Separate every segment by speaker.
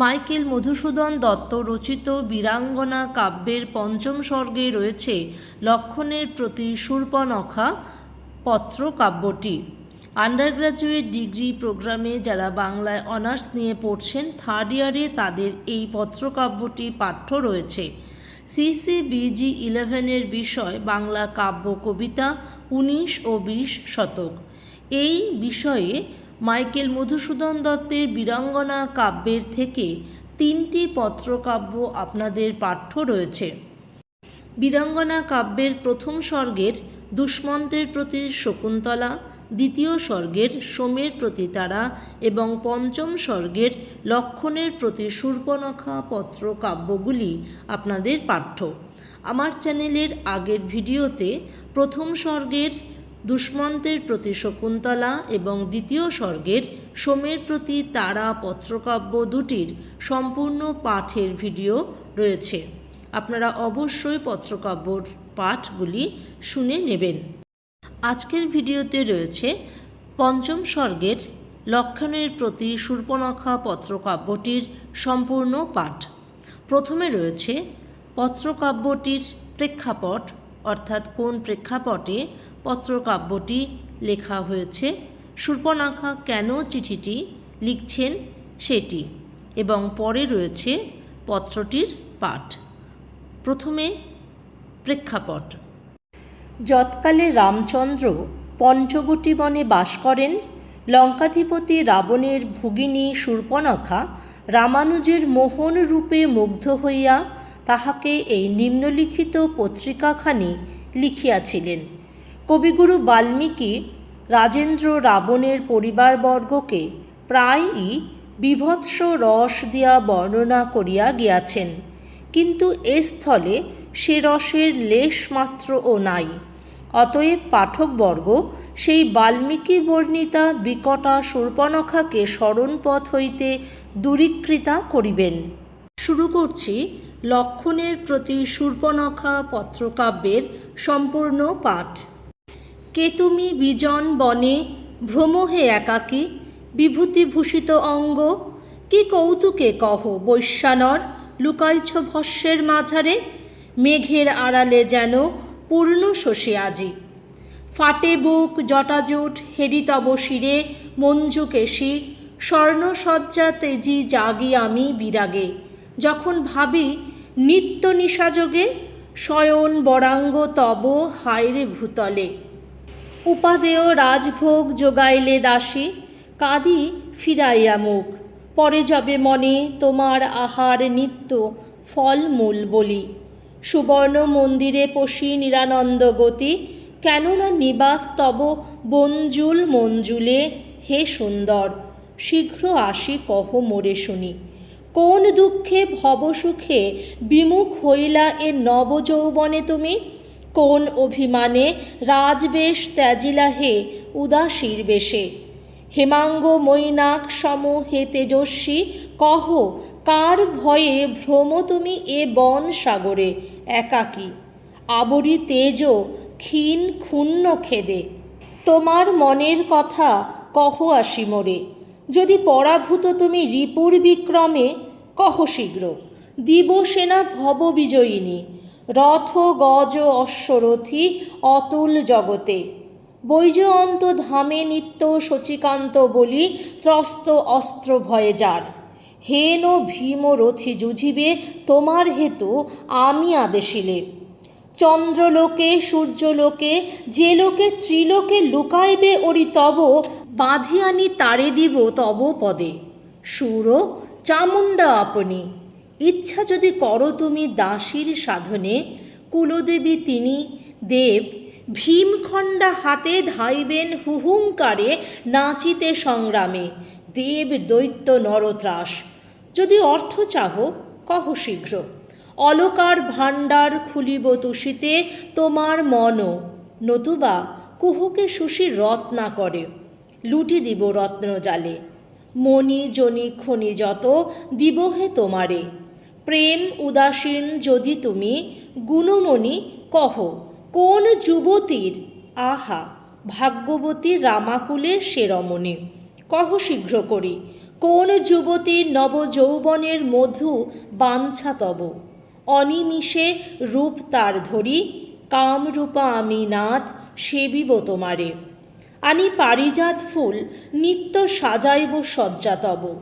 Speaker 1: Michael Madhusudan Dutta রচিত বীরাঙ্গনা কাব্যের পঞ্চম স্বর্গে রয়েছে লক্ষণের প্রতি শূর্পনখা পত্র কাব্যটি। আন্ডার গ্র্যাজুয়েট ডিগ্রি প্রোগ্রামে যারা বাংলায় অনার্স নিয়ে পড়ছেন থার্ড ইয়ারে তাদের এই পত্রকাব্যটি পাঠ্য রয়েছে। সিসি বিজি ইলেভেনের বিষয় বাংলা কাব্য কবিতা উনিশ ও বিশ শতক। এই বিষয়ে মাইকেল মধুসূদন দত্তের বীরাঙ্গনা কাব্যের থেকে তিনটি পত্রকাব্য আপনাদের পাঠ্য রয়েছে। বীরাঙ্গনা কাব্যের প্রথম স্বর্গের দুষ্মন্তের প্রতি শকুন্তলা, দ্বিতীয় স্বর্গের সোমের প্রতি তারা এবং পঞ্চম স্বর্গের লক্ষণের প্রতি শূর্পনখা পত্র কাব্যগুলি আপনাদের পাঠ্য। আমার চ্যানেলের আগের ভিডিওতে প্রথম স্বর্গের দুষ্মন্তের প্রতি শকুন্তলা এবং দ্বিতীয় স্বর্গের সোমের প্রতি তারা পত্রকাব্য দুটির সম্পূর্ণ পাঠের ভিডিও রয়েছে। আপনারা অবশ্যই পত্রকাব্যর পাঠগুলি শুনে নেবেন। আজকের ভিডিওতে রয়েছে পঞ্চম স্বর্গের লক্ষণের প্রতি শূর্পনখা পত্রকাব্যটির সম্পূর্ণ পাঠ। প্রথমে রয়েছে পত্রকাব্যটির প্রেক্ষাপট, অর্থাৎ কোন প্রেক্ষাপটে পত্রকাব্যটি লেখা হয়েছে। সুর্পনাখা কেন চিঠিটি লিখছেন সেটি এবং পরে রয়েছে পত্রটির পাঠ। প্রথমে প্রেক্ষাপট। যৎকালে রামচন্দ্র পঞ্চবটী বনে বাস করেন, লঙ্কাধিপতি রাবণের ভগিনী শূর্পনখা রামানুজের মোহন রূপে মুগ্ধ হইয়া তাহাকে এই নিম্নলিখিত পত্রিকাখানি লিখিয়াছিলেন। কবিগুরু বাল্মীকি রাজেন্দ্র রাবণের পরিবারবর্গকে প্রায়ই বিভৎস রস দিয়া বর্ণনা করিয়া গিয়াছেন। কিন্তু এ স্থলে সে রসের লেশমাত্রও নাই। অতএব পাঠকবর্গ সেই বাল্মীকি বর্ণিতা বিকটা শূর্পনখাকে স্মরণপথ হইতে দূরীকৃতা করিবেন। শুরু করছি লক্ষণের প্রতি শূর্পনখা পত্রকাব্যের সম্পূর্ণ পাঠ। কে তুমি বিজন বনে ভ্রমহে একাকী? বিভূতিভূষিত অঙ্গ, কি কৌতুকে কহ বৈশ্যানর? লুকাইছ ভস্যের মাঝারে, মেঘের আড়ালে যেন পূর্ণ শশী আজি। ফাটে বুক জটাজুট হেরিতব শিরে মঞ্জু কেশি স্বর্ণসজ্জা তেজি জাগি আমি বিরাগে। যখন ভাবি নিত্য নিশাযোগে শয়ন বরাঙ্গ তব হায়রে ভূতলে। উপাদেয় রাজভোগ যোগাইলে দাসী, কাঁদি ফিরাইয়া মুখ। পরে যাবে মনে তোমার আহার নিত্য ফলমূল বলি। সুবর্ণ মন্দিরে পশি নিরানন্দ গতি, কেননা নিবাস তব বঞ্জুল মঞ্জুলে, হে সুন্দর, শীঘ্র আসি কহ মোরে শুনি। কোন দুঃখে, ভবসুখে বিমুখ হইলা এ নবযৌবনে তুমি? কোন অভিমানে রাজবেশ ত্যাজিলা হে, উদাসীর বেশে? হেমাঙ্গ মৈনাক সম হে তেজস্বী, কহ, কার ভয়ে ভ্রম তুমি এ বন সাগরে, একাকী? আবরি তেজ ক্ষীণ ক্ষুণ্ণ খেদে। তোমার মনের কথা কহ আসি মোরে, যদি পরাভূত তুমি রিপুর বিক্রমে, কহ শীঘ্র। দিবসেনা ভব বিজয়িনী রথ গজ অশ্বরথী অতুল জগতে। বৈজয়ন্ত ধামে নিত্য শচীকান্ত বলি ত্রস্ত অস্ত্র ভয়ে যার। হেন ভীম রথি জুঝিবে তোমার হেতু আমি আদেশিলে। চন্দ্রলোকে, সূর্যলোকে, যে লোকে ত্রিলোকে লুকাইবে ওরি তব, বাঁধিয়ানি তারে দিব তব পদে। সুর, চামুণ্ডা আপনি। ইচ্ছা যদি করো তুমি দাসীর সাধনে, কুলদেবী তিনি দেব, ভীমখণ্ডা হাতে ধাইবেন হুহুঙ্কারে, নাচিতে সংগ্রামে, দেব দৈত্য নরত্রাস যদি অর্থ চাহ, কহ শীঘ্র। অলকার ভাণ্ডার খুলিব তুষিতে, তোমার মন নতুবা কুহকে সুশী রত্না করে, লুটি দিব রত্ন জালে মণি, জনি, খনি যত দিব হে তোমারে। প্রেম উদাসীন যদি তুমি, গুণমণি কহ, কোন যুবতীর? আহা, ভাগ্যবতী রামাকুলে সে রমণী। কহ শীঘ্র করি, কোন যুবতীর নবযৌবনের মধু বাঞ্ছা তব? অনিমিষে রূপ তার ধরি, কামরূপা আমি নাথ সেবিব তোমারে। আনি পারিজাত ফুল নিত্য সাজাইব শয্যা তব।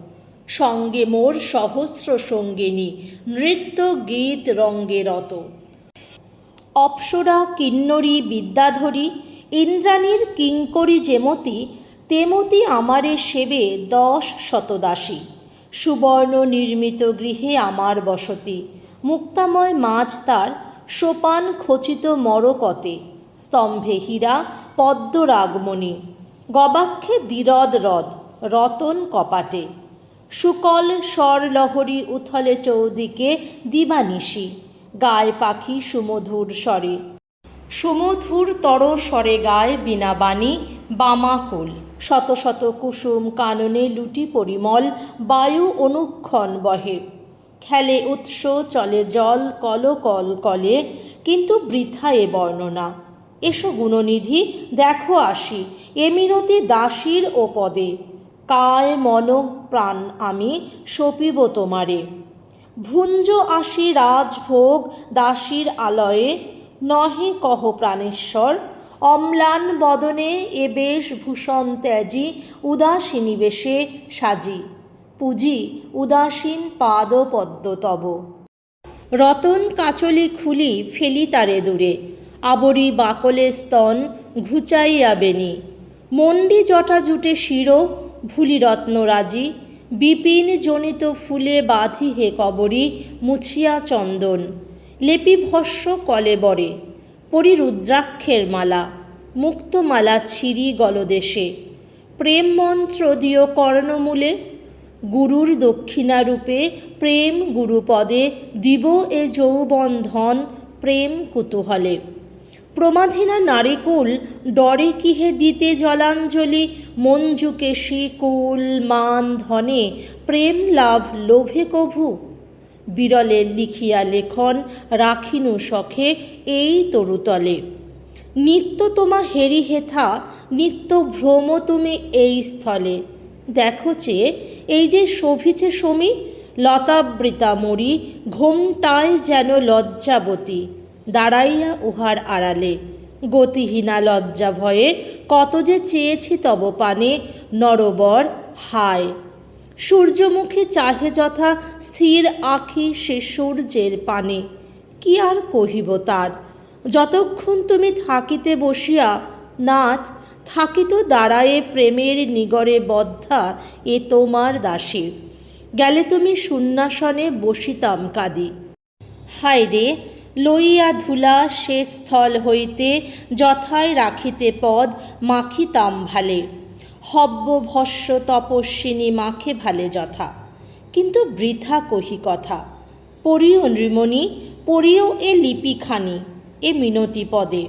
Speaker 1: সঙ্গে মোর সহস্র সঙ্গিনী, নৃত্য গীত রঙ্গে রত। অপ্সরা, কিন্নরী, বিদ্যাধরী, ইন্দ্রাণীর কিঙ্করী যেমতি, তেমতি আমারে সেবে দশ শতদাসী। সুবর্ণ নির্মিত গৃহে আমার বসতি, মুক্তাময় মাছ তার সোপান খচিত মরকতে, স্তম্ভে হীরা, পদ্মরাগমণি, গবাক্ষে দ্বিরদ রদ, রতন কপাটে। সুকল স্বরলহরী উথলে চৌদিকে দিবানিশি গায় পাখি সুমধুর স্বরে। সুমধুর তর স্বরে গায় বিনাবাণী বামাকুল শত শত কুসুম কাননে লুটি পরিমল, বায়ু অনুক্ষণ বহে। খেলে উৎস চলে জল, কল কল কলে, কিন্তু বৃথা এ বর্ণনা। এসো গুণনিধি, দেখো আসি এ মিনতি দাসীর ও পদে। কায় মন প্রাণ আমি সপিব তোমারে। ভুঞ্জ আসি রাজভোগ দাসীর আলয়ে, নহে কহ প্রাণেশ্বর, অম্লান বদনে এ বেশ ভূষণ ত্যাজি উদাসীনী বেশে সাজি। পুজি উদাসীন পাদ পদ্ম তব। রতন কাচলি খুলি ফেলি তারে দূরে, আবরি বাকলে স্তন ঘুচাইয়া বেনি মন্ডি জটা জুটে শিরো ভুলি রত্নরাজি বিপিন জনিত ফুলে বাঁধি হে কবরী মুছিয়া চন্দন, লেপি ভস্য কলে বরে, পরি রুদ্রাক্ষের মালা মুক্তমালা ছিরি গলদেশে। প্রেম মন্ত্র দিও কর্ণমূলে, গুরুর দক্ষিণারূপে প্রেম গুরুপদে, দিব এ যৌবন্ধন প্রেম কুতূহলে। প্রমাধিনা নারীকুল, ডরে কিহে দিতে জলাঞ্জলি, মঞ্জুকে শিকুল মান ধনে, প্রেম লাভ লোভে কভু। বিরলে লিখিয়া লেখন, রাখিনু শখে, এই তরুতলে। নিত্য তোমা হেরি হেথা, নিত্য ভ্রম তুমি এই স্থলে। দেখো চেয়ে এই যে শোভিছে সমী লতাবৃতা মরি, ঘোমটায় যেন লজ্জাবতী। দাঁড়াইয়া উহার আড়ালে। গতিহীনা লজ্জা ভয়ে কত যে চেয়েছি তব পানে, নরবর হায়। সূর্যমুখী চাহে যথা স্থির আখি সে সূর্যের পানে। কি আর কহিব তার? যতক্ষণ তুমি থাকিতে বসিয়া, নাথ, থাকিত দাঁড়ায়ে প্রেমের নিগরে বদ্ধা এ তোমার দাসী। গেলে তুমি শূন্যাসনে বসিতাম কাদি। হায় রে লইয়া ধুলা সে স্থল হইতে যথায় রাখিতে পদ মাখিতাম ভালে। হব্য ভস্য তপস্বিনী মাখে ভালে যথা। কিন্তু বৃথা কহি কথা, পড়িও নৃমণি, পড়িও এ লিপিখানি, এ মিনতি পদে।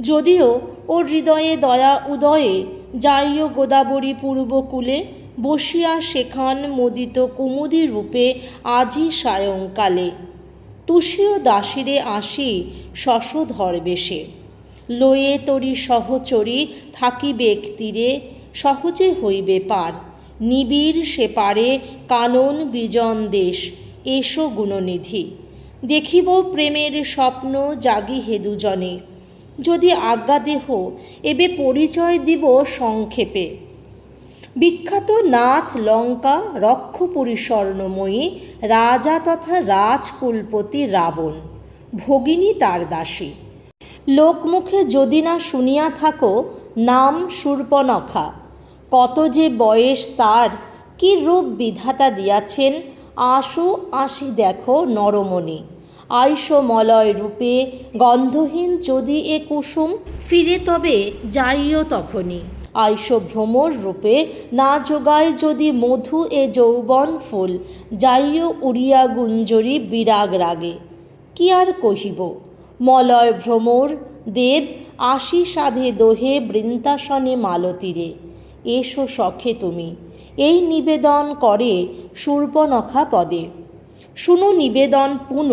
Speaker 1: যদিও ওর হৃদয়ে দয়া উদয়ে যাইও গোদাবরী পূর্বকূলে, বসিয়া সেখান মোদিত কুমুদি রূপে আজি সায়ংকালে। তুষীয় দাসীরে আসি শশধর বেশে লয়ে তরি সহচরী থাকিবে তীরে, সহজে হইবে পার। নিবিড় সে পারে কানন বিজন দেশ, এসো গুণনিধি। দেখিব প্রেমের স্বপ্ন জাগি হে দুজনে। যদি আজ্ঞা দেহ, এবে পরিচয় দিব সংক্ষেপে। বিখ্যাত নাথ লঙ্কা রক্ষপুরী রাজা তথা রাজকুলপতি রাবণ, ভগিনী তার দাসী। লোকমুখে যদি না শুনিয়া থাকো, নাম শূর্পনখা কত যে বয়স তার, কি রূপ বিধাতা দিয়াছেন আশু আসি দেখো নরমণি। আইস মলয় রূপে গন্ধহীন যদি এ কুসুম, ফিরে তবে যাইও তখনই। আইস ভ্রমর রূপে না যোগায় যদি মধু এ যৌবন ফুল, যাইও উড়িয়া গুঞ্জরি বিরাগ রাগে। কি আর কহিব? মলয় ভ্রমর, দেব আশি সাধে দোহে বৃন্দাসনে মালতীরে। এসো সখে তুমি, এই নিবেদন করে সূর্পনখা পদে। শুনো নিবেদন পুনঃ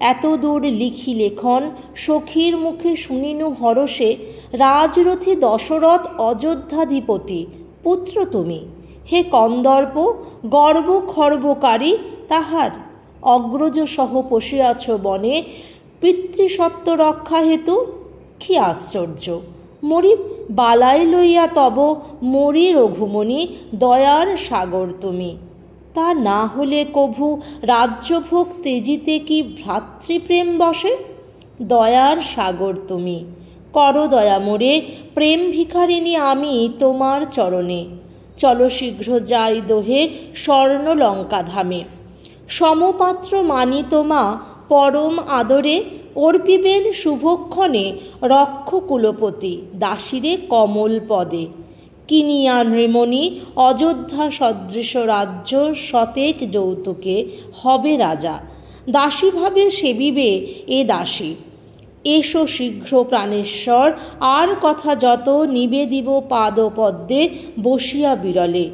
Speaker 1: এত দূর লিখি লেখন, সখীর মুখে শুনিনু হরষে, রাজরথী দশরথ অযোধ্যাধিপতি, পুত্র তুমি, হে কন্দর্প, গর্ব খর্বকারী তাহার, অগ্রজ সহ পশিয়াছ বনে, পিতৃসত্ত্ব রক্ষা হেতু কি আশ্চর্য মরি বালাই লইয়া তব, মরি রঘুমণি, দয়ার সাগর তুমি। তা না হলে কভু রাজ্যভোগ তেজিতে কি ভ্রাতৃপ্রেম বসে? দয়ার সাগর তুমি, কর দয়া মোরে, প্রেম ভিখারিণী আমি তোমার চরণে। চলো শীঘ্র যাই দোহে স্বর্ণ লঙ্কা ধামে। সমপাত্র মানি তোমা পরম আদরে অর্পিবেন শুভক্ষণে রক্ষ কুলপতি দাসিরে কমল পদে। কিনিয়া নৃমণি অযোধ্যা সদৃশ রাজ্য শতেক যৌতুকে হবে রাজা। দাসীভাবে সেবিবে এ দাসী। এসো শীঘ্র প্রাণেশ্বর, আর কথা যত নিবেদিব পাদপদ্মে বসিয়া বিরলে।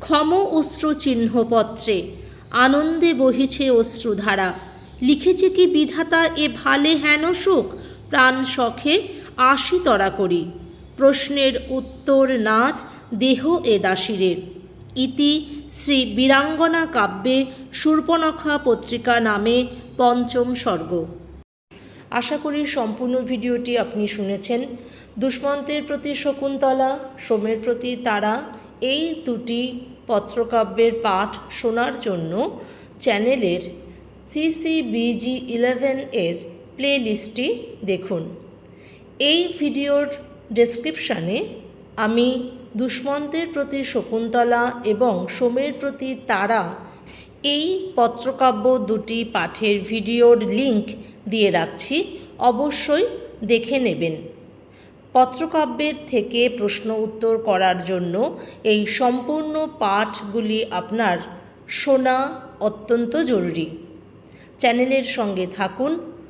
Speaker 1: ক্ষম অশ্রু চিহ্নপত্রে, আনন্দে বহিছে অশ্রুধারা। লিখেছে কি বিধাতা, এ ভালে হেন সুখ? প্রাণ শখে আশি তরা করি প্রশ্নের উত্তর নাথ, দেহ এ দাসীরের ইতি শ্রী বীরাঙ্গনা কাব্যে শূর্পনখা পত্রিকা নামে পঞ্চম স্বর্গ। আশা করি সম্পূর্ণ ভিডিওটি আপনি শুনেছেন। দুষ্মন্তের প্রতি শকুন্তলা, সোমের প্রতি তারা, এই দুটি পত্রকাব্যের পাঠ শোনার জন্য চ্যানেলের সিসিবিজি ইলেভেন এর প্লে লিস্টটি দেখুন। এই ভিডিওর ডেসক্রিপশানে আমি দুষ্মন্তের প্রতি শকুন্তলা এবং সোমের প্রতি তারা এই পত্রকাব্য দুটি পাঠের ভিডিওর লিংক দিয়ে রাখছি, অবশ্যই দেখে নেবেন। পত্রকাব্যের থেকে প্রশ্ন উত্তর করার জন্য এই সম্পূর্ণ পাঠগুলি আপনার শোনা অত্যন্ত জরুরি। চ্যানেলের সঙ্গে থাকুন